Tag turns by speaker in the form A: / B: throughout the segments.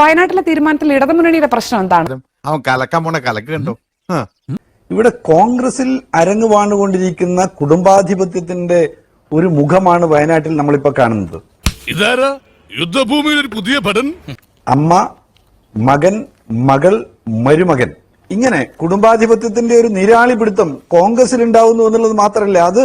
A: വയനാട്ടിലെ തീരുമാനത്തിൽ ഇടതുമുന്നണിയുടെ പ്രശ്നം എന്താണ്?
B: അവൻ കലക്കാൻ പോണ കലക്ക് കണ്ടോ.
C: ഇവിടെ കോൺഗ്രസിൽ അരങ്ങുവാണുകൊണ്ടിരിക്കുന്ന കുടുംബാധിപത്യത്തിന്റെ ഒരു മുഖമാണ് വയനാട്ടിൽ നമ്മളിപ്പോ കാണുന്നത്.
D: ഇതാരാ? യുദ്ധഭൂമിയിൽ ഒരു പുതിയ പടൻ
C: അമ്മ മകൻ മകൾ മരുമകൻ. ഇങ്ങനെ കുടുംബാധിപത്യത്തിന്റെ ഒരു നിരാളി പിടുത്തം കോൺഗ്രസിൽ ഉണ്ടാവുന്നു എന്നുള്ളത് മാത്രമല്ല അത്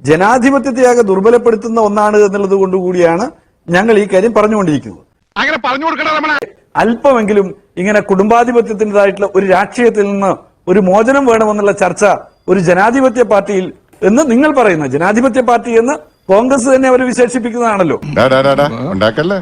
C: ജനാധിപത്യത്തെയാകെ ദുർബലപ്പെടുത്തുന്ന ഒന്നാണ് എന്നുള്ളത് കൊണ്ടുകൂടിയാണ് ഞങ്ങൾ ഈ കാര്യം പറഞ്ഞുകൊണ്ടിരിക്കുന്നത്.
B: അങ്ങനെ പറഞ്ഞു കൊടുക്കണ നമ്മളെ
C: അല്പമെങ്കിലും ഇങ്ങനെ കുടുംബാധിപത്യത്തിന്റെതായിട്ടുള്ള ഒരു രാഷ്ട്രീയത്തിൽ നിന്ന് ഒരു മോചനം വേണമെന്നുള്ള ചർച്ച ഒരു ജനാധിപത്യ പാർട്ടിയിൽ എന്ന് നിങ്ങൾ പറയുന്ന ജനാധിപത്യ പാർട്ടി എന്ന് കോൺഗ്രസ് തന്നെ അവർ വിശേഷിപ്പിക്കുന്നതാണല്ലോ.
B: ഉണ്ടാക്കല്ലേ?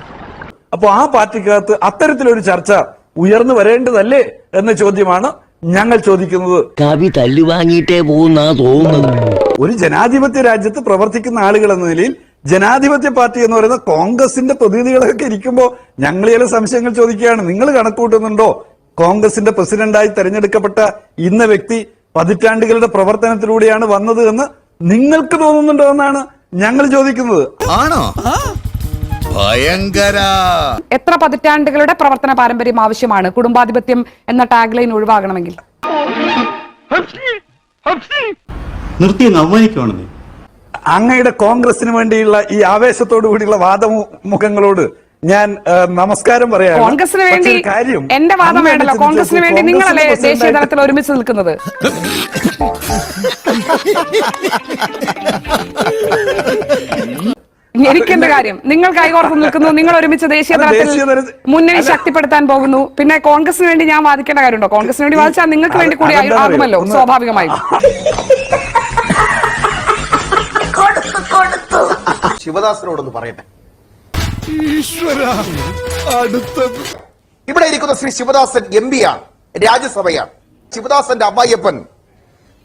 C: അപ്പൊ ആ പാർട്ടിക്കകത്ത് അത്തരത്തിലൊരു ചർച്ച ഉയർന്നു വരേണ്ടതല്ലേ എന്ന ചോദ്യമാണ് ഞങ്ങൾ ചോദിക്കുന്നത്.
E: കവി തല്ലുവാങ്ങിയിട്ടേ പോകുന്ന തോന്നുന്നു.
C: ഒരു ജനാധിപത്യ രാജ്യത്ത് പ്രവർത്തിക്കുന്ന ആളുകൾ എന്ന നിലയിൽ ജനാധിപത്യ പാർട്ടി എന്ന് പറയുന്ന കോൺഗ്രസിന്റെ പ്രതിനിധികളൊക്കെ ഇരിക്കുമ്പോൾ ഞങ്ങൾ ചില സംശയങ്ങൾ ചോദിക്കുകയാണ്. നിങ്ങൾ കണക്കൂട്ടുന്നുണ്ടോ കോൺഗ്രസിന്റെ പ്രസിഡന്റായി തെരഞ്ഞെടുക്കപ്പെട്ട ഇന്ന വ്യക്തി പതിറ്റാണ്ടുകളുടെ പ്രവർത്തനത്തിലൂടെയാണ് വന്നത് എന്ന് നിങ്ങൾക്ക് തോന്നുന്നുണ്ടോ എന്നാണ് ഞങ്ങൾ ചോദിക്കുന്നത്.
B: ആണോ? ഭയങ്കര.
A: എത്ര പതിറ്റാണ്ടുകളുടെ പ്രവർത്തന പാരമ്പര്യം ആവശ്യമാണ്? കുടുംബാധിപത്യം എന്ന ടാഗ് ലൈൻ ഒഴിവാകണമെങ്കിൽ.
F: നിർത്തി അവമാനിക്കുവാണെന്നേ.
C: അങ്ങയുടെ കോൺഗ്രസിന് വേണ്ടിയുള്ള ഈ ആവേശത്തോടു കൂടിയുള്ള വാദമുഖങ്ങളോട് ഞാൻ നമസ്കാരം പറയാം
A: കോൺഗ്രസിന് വേണ്ടി എന്റെ വാദം വേണ്ടല്ലോ. കോൺഗ്രസിന് വേണ്ടി നിങ്ങളല്ലേ ദേശീയ തലത്തിൽ ഒരുമിച്ച് നിൽക്കുന്നത്? എനിക്കെന്ത് കാര്യം? നിങ്ങൾ കൈകോർത്ത് നിൽക്കുന്നു. നിങ്ങൾ ഒരുമിച്ച് ദേശീയ തലത്തിൽ മുന്നണി ശക്തിപ്പെടുത്താൻ പോകുന്നു. പിന്നെ കോൺഗ്രസിന് വേണ്ടി ഞാൻ വാദിക്കേണ്ട കാര്യമുണ്ടോ? കോൺഗ്രസിന് വേണ്ടി വാദിച്ചാൽ നിങ്ങൾക്ക് വേണ്ടി കൂടി ആകുമല്ലോ സ്വാഭാവികമായും.
G: ശിവദാസനോടൊന്ന് പറയട്ടെ. ഇവിടെ ഇരിക്കുന്ന ശ്രീ ശിവദാസൻ എം പി ആണ് രാജ്യസഭയാണ്. ശിവദാസന്റെ അമ്മായിയപ്പൻ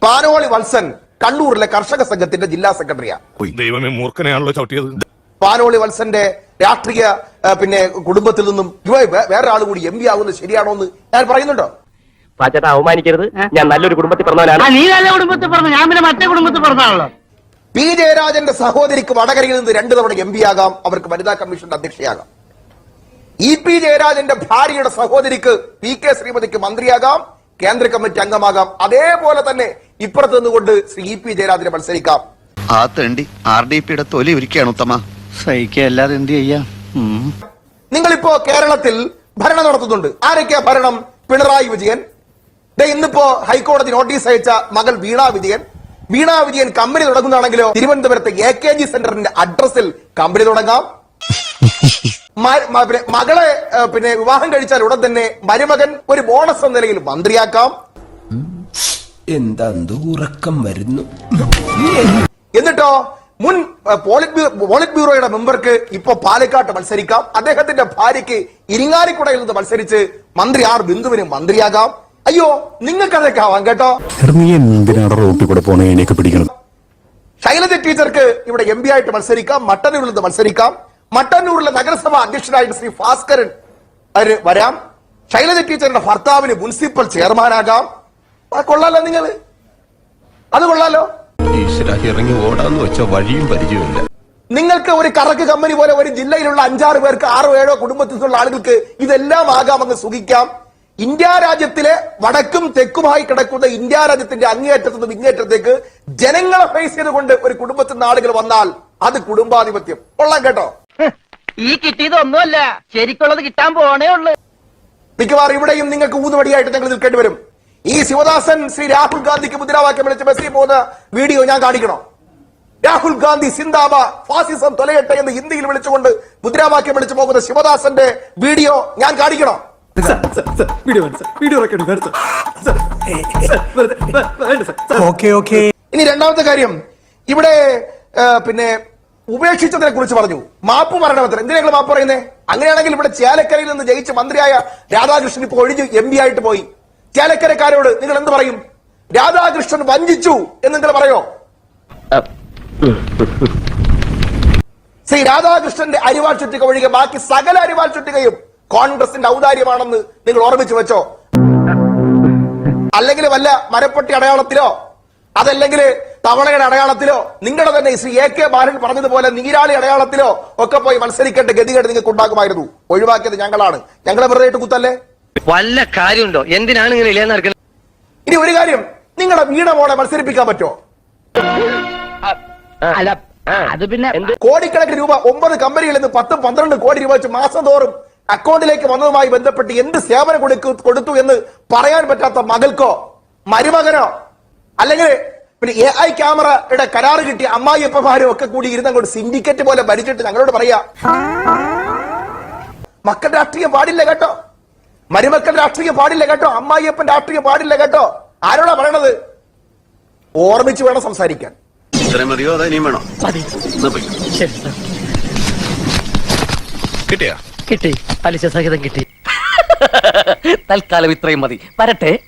G: പാനോളി വത്സൻ കണ്ണൂരിലെ കർഷക സംഘത്തിന്റെ ജില്ലാ സെക്രട്ടറിയാണ്.
D: ദൈവമേ മൂർഖനെയാണല്ലോ ചവിട്ടിയത്.
G: പാനോളി വത്സന്റെ രാഷ്ട്രീയ പിന്നെ കുടുംബത്തിൽ നിന്നും ഇവ വേ- വേറെ ആൾ കൂടി എം പി ആകുന്നത് ശരിയാണോ എന്ന് ഞാൻ പറയുന്നുണ്ടോ?
H: പാച്ചേട്ടാ അവമാനിക്കരുത്. ഞാൻ നല്ലൊരു കുടുംബത്തിൽ പറഞ്ഞവനാണ്
I: നീ നല്ല കുടുംബത്തിൽ പറഞ്ഞു ഞാൻ പിന്നെ മറ്റേ കുടുംബത്തിൽ പറഞ്ഞാണല്ലോ
G: പി. ജയരാജന്റെ സഹോദരിക്ക് വടകരയിൽ നിന്ന് രണ്ടു തവണ എം പി ആകാം. അവർക്ക് വനിതാ കമ്മീഷന്റെ അധ്യക്ഷയാകാം. ഇ. പി. ജയരാജന്റെ ഭാര്യയുടെ സഹോദരിക്ക് പി. കെ. ശ്രീമതിക്ക് മന്ത്രിയാകാം. കേന്ദ്ര കമ്മിറ്റി അംഗമാകാം. അതേപോലെ തന്നെ ഇപ്പുറത്ത് നിന്നുകൊണ്ട് ശ്രീ. ഇ. പി. ജയരാജനെ മത്സരിക്കാം.
J: ആ തേണ്ടി ആർ ഡി പിയുടെ തൊലി ഒരുക്കുകയാണ് ഉത്തമ.
F: സഹിക്കല്ലാതെ എന്ത് ചെയ്യാം.
G: നിങ്ങളിപ്പോ കേരളത്തിൽ ഭരണം നടത്തുന്നുണ്ട്. ആരൊക്കെയാ ഭരണം? പിണറായി വിജയൻ. ദേ ഇന്നിപ്പോ ഹൈക്കോടതി നോട്ടീസ് അയച്ച മകൾ വീണ വിജയൻ. വീണ വിജയൻ കമ്പനി തുടങ്ങുന്നതാണെങ്കിലോ? തിരുവനന്തപുരത്തെ എ കെ ജി സെന്ററിന്റെ അഡ്രസ്സിൽ കമ്പനി തുടങ്ങാം. മകളെ പിന്നെ വിവാഹം കഴിച്ചാൽ ഉടൻ തന്നെ മരുമകൻ ഒരു ബോണസ് എന്ന നിലയിൽ മന്ത്രിയാക്കാം.
K: എന്താ ഉറക്കം വരുന്നു?
G: എന്നിട്ടോ മുൻ പോളിറ്റ് ബ്യൂറോ പോളിറ്റ് ബ്യൂറോയുടെ മെമ്പർക്ക് ഇപ്പൊ പാലക്കാട്ട് മത്സരിക്കാം. അദ്ദേഹത്തിന്റെ ഭാര്യയ്ക്ക് ഇരിങ്ങാലിക്കുടയിൽ നിന്ന് മത്സരിച്ച് മന്ത്രി ആർ ബിന്ദുവിന് മന്ത്രിയാകാം. അയ്യോ നിങ്ങൾക്കതൊക്കെ ആവാം കേട്ടോ.
F: നീ എന്തിനാണ് റോട്ടിൽ കൂടെ പോണേ? എന്നെയൊക്കെ പിടിക്കണം.
G: ശൈലജ ടീച്ചർക്ക് ഇവിടെ എം പി ആയിട്ട് മത്സരിക്കാം മട്ടന്നൂരിൽ നിന്ന് മത്സരിക്കാം. മട്ടന്നൂരിലെ നഗരസഭ അധ്യക്ഷനായിട്ട് ശ്രീ ഭാസ്കരൻ അവർ വരാം. ശൈലജ ടീച്ചറിന്റെ ഭർത്താവിന് മുനിസിപ്പൽ ചെയർമാനാകാം. കൊള്ളാലോ നിങ്ങൾ അത് കൊള്ളാലോ?
K: ഇറങ്ങി ഓടാന്ന് വെച്ച വഴിയും പരിചയമില്ല
G: നിങ്ങൾക്ക് ഒരു കറക്ക് കമ്പനി പോലെ ഒരു ജില്ലയിലുള്ള അഞ്ചാറ് പേർക്ക് ആറോ ഏഴോ കുടുംബത്തിൽ നിന്നുള്ള ആളുകൾക്ക് ഇതെല്ലാം ആകാമെന്ന് സുഖിക്കാം. ഇന്ത്യ രാജ്യത്തിലെ വടക്കും തെക്കുമായി കിടക്കുന്ന ഇന്ത്യ രാജ്യത്തിന്റെ അങ്ങേയറ്റത്തു നിന്നും ഇങ്ങേറ്റത്തേക്ക് ജനങ്ങളെ ഫേസ് ചെയ്തുകൊണ്ട് ഒരു കുടുംബത്തിൽ നിന്ന് ആളുകൾ വന്നാൽ അത് കുടുംബാധിപത്യം. കൊള്ളാം കേട്ടോ.
I: ഈ കിട്ടിയതൊന്നുമല്ല ശരിക്കുള്ളത് കിട്ടാൻ പോണേ ഉള്ളു.
G: മിക്കവാറും ഇവിടെയും നിങ്ങൾക്ക് ഊന്നുവടിയായിട്ട് ഞങ്ങൾ നിൽക്കേണ്ടി വരും. ഈ ശിവദാസൻ ശ്രീ രാഹുൽ ഗാന്ധിക്ക് മുദ്രാവാക്യം വിളിച്ച് ബസ്സിൽ പോകുന്ന വീഡിയോ ഞാൻ കാണിക്കണോ? രാഹുൽ ഗാന്ധി സിന്ദാബ ഫാസിസം തൊലയട്ടെ എന്ന് ഹിന്ദിയിൽ വിളിച്ചുകൊണ്ട് മുദ്രാവാക്യം വിളിച്ചു പോകുന്ന ശിവദാസന്റെ വീഡിയോ ഞാൻ കാണിക്കണോ? ഇനി രണ്ടാമത്തെ കാര്യം. ഇവിടെ പിന്നെ ഉപേക്ഷിച്ചതിനെ കുറിച്ച് പറഞ്ഞു. മാപ്പ് മരണപത്രം. എന്തിനാ ഞങ്ങൾ മാപ്പ് പറയുന്നത് അങ്ങനെയാണെങ്കിൽ ഇവിടെ ചേലക്കരയിൽ നിന്ന് ജയിച്ച മന്ത്രിയായ രാധാകൃഷ്ണൻ ഇപ്പോൾ ഒഴിഞ്ഞു എം പി ആയിട്ട് പോയി. ചേലക്കരക്കാരോട് നിങ്ങൾ എന്ത് പറയും? രാധാകൃഷ്ണൻ വഞ്ചിച്ചു എന്ന് നിങ്ങൾ പറയോ? ശ്രീ രാധാകൃഷ്ണന്റെ അരിവാൾ ചുറ്റിക ഒഴികെ ബാക്കി സകല അരിവാൾ ചുറ്റികയും കോൺഗ്രസിന്റെ ഔദാര്യമാണെന്ന് നിങ്ങൾ ഓർമ്മിച്ചു വെച്ചോ? അല്ലെങ്കിൽ വല്ല മരപ്പട്ടി അടയാളത്തിലോ അതല്ലെങ്കിൽ തവളയുടെ അടയാളത്തിലോ നിങ്ങളുടെ തന്നെ ശ്രീ എ കെ ബാലൻ പറഞ്ഞതുപോലെ നീരാളി അടയാളത്തിലോ ഒക്കെ പോയി മത്സരിക്കേണ്ട ഗതികേട് നിങ്ങൾക്ക് ഉണ്ടാകുമായിരുന്നു. ഒഴിവാക്കിയത് ഞങ്ങളാണ്. ഞങ്ങളെ വെറുതെ ഇട്ട് കുത്തല്ലേ?
I: വല്ല കാര്യമുണ്ടോ? എന്തിനാണ് ഇങ്ങനെ ഇല്ലാന്ന്
G: ഇനി ഒരു കാര്യം നിങ്ങളുടെ വീണ മോളെ മത്സരിപ്പിക്കാൻ
I: പറ്റോ അത് പിന്നെ
G: കോടിക്കണക്കിന് രൂപ ഒമ്പത് കമ്പനികളിൽ നിന്ന് പത്തും പന്ത്രണ്ട് കോടി രൂപ വെച്ച് മാസം തോറും അക്കൗണ്ടിലേക്ക് വന്നതുമായി ബന്ധപ്പെട്ട് എന്ത് സേവനം കൊടുക്കു- കൊടുത്തു എന്ന് പറയാൻ പറ്റാത്ത മകൾക്കോ മരുമകനോ അല്ലെങ്കിൽ പിന്നെ എ ഐ ക്യാമറയുടെ കരാറ് കിട്ടിയ അമ്മായിയപ്പന്മാരും ഒക്കെ കൂടി ഇരുന്ന് അങ്ങോട്ട് സിൻഡിക്കേറ്റ് പോലെ ഭരിച്ചിട്ട് ഞങ്ങളോട് പറയാ മക്കൾ രാഷ്ട്രീയം പാടില്ല കേട്ടോ. മരുമക്കൾ രാഷ്ട്രീയം പാടില്ല കേട്ടോ. അമ്മായിയപ്പൻ രാഷ്ട്രീയം പാടില്ല കേട്ടോ. ആരോടാ പറയണത്? ഓർമ്മിച്ച് വേണം സംസാരിക്കാൻ.
J: ഇത്രയും മതിയോ? അതോ ഇനിയും വേണോ.
D: കിട്ടിയാ?
I: കിട്ടി. പലിശ സഹിതം കിട്ടി. തൽക്കാലം ഇത്രയും മതി. വരട്ടെ.